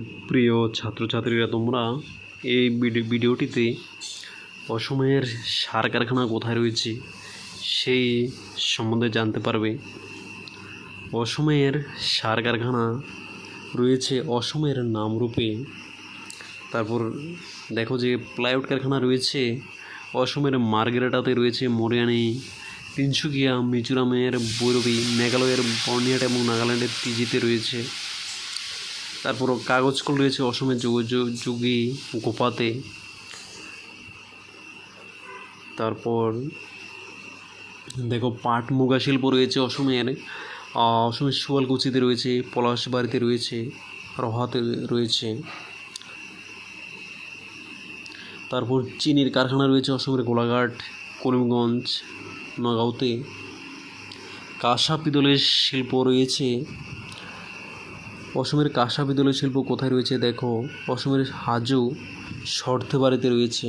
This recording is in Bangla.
প্রিয় ছাত্রছাত্রীরা, তোমরা এই ভিডি- ভিডিওটিতে অসমের সার কারখানা কোথায় রয়েছে সেই সম্বন্ধে জানতে পারবে। অসমের সার কারখানা রয়েছে অসমের নামরূপে। তারপর দেখো যে প্লাইউড কারখানা রয়েছে, অসমের মার্গেরাটাতে রয়েছে মরিয়ানি, তিনসুকিয়া, মিজোরামের বৈরবী, মেঘালয়ের বর্নিহাট এবং নাগাল্যান্ডের তিজিতে রয়েছে। তারপর কাগজ কল রয়েছে অসমের যোগ- যোগ- গোপাতে। তারপর দেখো পাট মুগা শিল্প রয়েছে অসমের অসমের সুয়ালকুচিতে রয়েছে, পলাশবাড়িতে রয়েছে, রহাতে রয়েছে। তারপর চিনির কারখানা রয়েছে অসমের গোলাঘাট, করিমগঞ্জ, নগাঁওতে। কাঁসা পিতলের শিল্প রয়েছে অসমের কাঁসা পিতলের শিল্প কোথায় রয়েছে দেখো? অসমের হাজো সর্থেবাড়িতে রয়েছে।